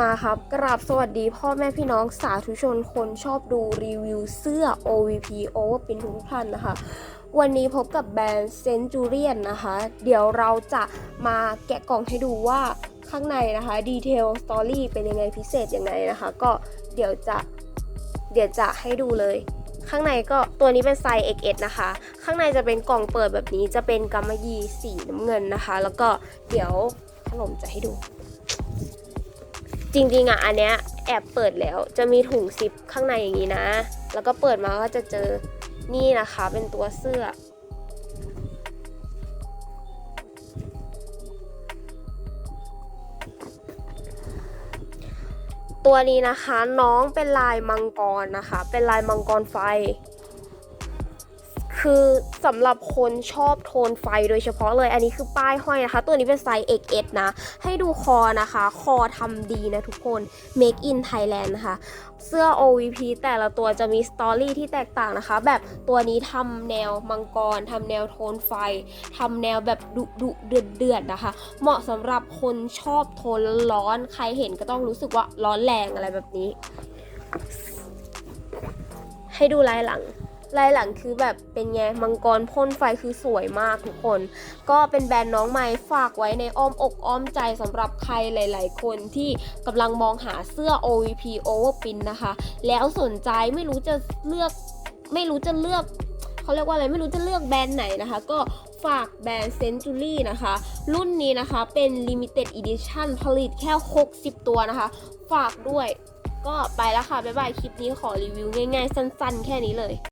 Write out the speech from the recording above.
มาครับกราบสวัสดีพ่อแม่พี่น้องสาธุชนคนชอบดูรีวิวเสื้อ OVP Overprint ทุกท่านนะคะ วันนี้พบกับแบรนด์ Centurion นะคะ เดี๋ยวเราจะมาแกะกล่องให้ดูว่าข้างในนะคะดีเทลสตอรี่เป็นยังไงพิเศษยังไงนะคะ ก็เดี๋ยวจะเดี๋ยวจะให้ดูเลย ข้างในก็ตัวนี้เป็นไซส์ XS นะคะ ข้างในจะเป็นกล่องเปิดแบบนี้จะเป็นกำมะหยี่สีน้ำเงินนะคะ แล้วก็เดี๋ยวขนมจะให้ดู จริงๆอะอันเนี้ยแอบเปิดแล้ว จะมีถุงซิปข้างในอย่างนี้นะ แล้วก็เปิดมาก็จะเจอนี่นะคะ เป็นตัวเสื้อ ตัวนี้นะคะน้องเป็นลายมังกรนะคะ เป็นลายมังกรไฟ คือสำหรับคนชอบโทนไฟโดยเฉพาะเลยอันนี้คือป้ายห้อยนะคะ ตัวนี้เป็นไซส์ XS นะ ให้ดูคอนะคะ คอทำดีนะทุกคน Make in Thailand นะคะ เสื้อ OVP แต่ละตัวจะมีสตอรี่ที่แตกต่างนะคะ แบบตัวนี้ทำแนวมังกรทำแนวโทนไฟทำแนวแบบดุดุเดือดเดือดๆนะคะ เหมาะสำหรับคนชอบโทนร้อนใครเห็นก็ต้องรู้สึกว่าร้อนแรงอะไรแบบนี้ ให้ดูลายหลัง ลายหลังคือแบบเป็นไงมังกรพ่นไฟคือสวยมากทุกคน ก็เป็นแบรนด์น้องใหม่ฝากไว้ในอ้อมอกอ้อมใจสำหรับใครหลาย ๆ คนที่กำลังมองหาเสื้อ OVP Overpin นะคะ แล้วสนใจไม่รู้จะเลือกไม่รู้จะเลือกเขาเรียกว่าอะไรไม่รู้จะเลือกแบรนด์ไหนนะคะ ก็ฝากแบรนด์ Century นะคะ รุ่นนี้นะคะเป็น Limited Edition ผลิตแค่ 60 ตัวนะคะ ฝากด้วย ก็ไปแล้วค่ะ บ๊ายบาย คลิปนี้ขอรีวิวง่ายๆ สั้นๆ แค่นี้เลย